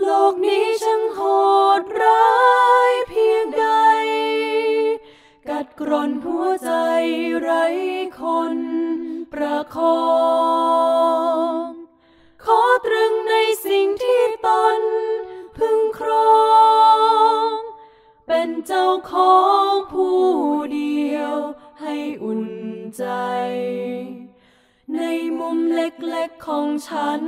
โลกนี้ช่างโหดร้ายเพียงใด กัดกร่อนหัวใจไร้คนประคองขอตรึงในสิ่งที่ตนพึงครอง เป็นเจ้าของผู้เดียวให้อุ่นใจ ในมุมเล็กๆของฉัน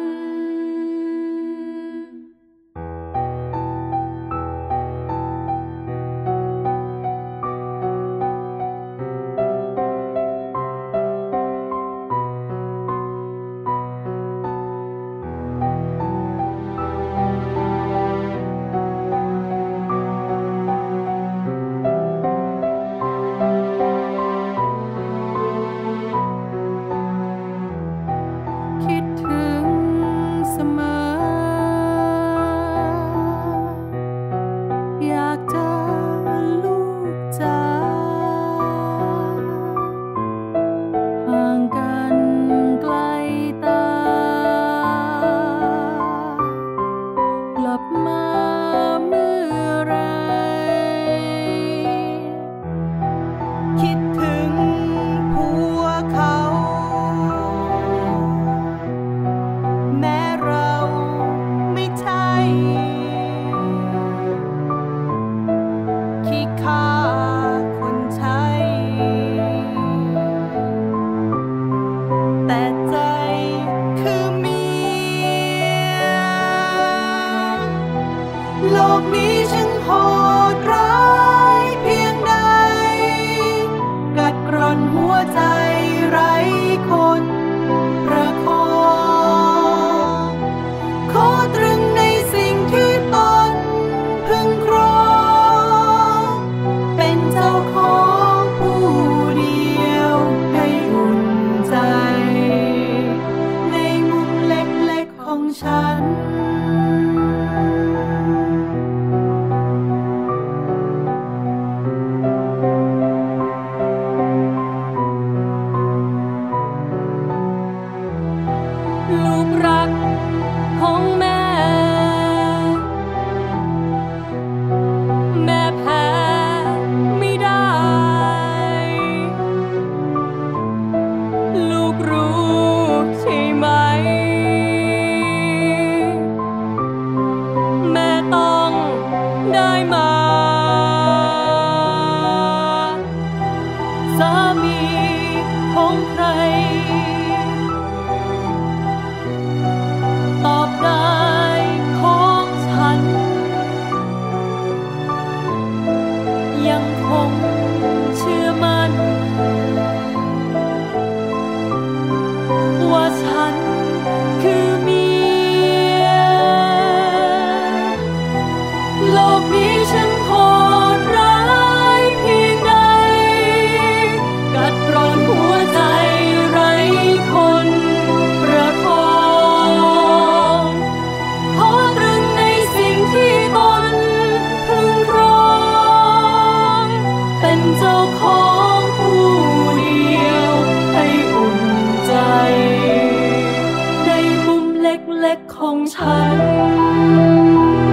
เล็กๆของฉัน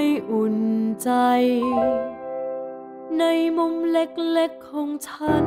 ให้อุ่นใจ ในมุมเล็กๆของฉัน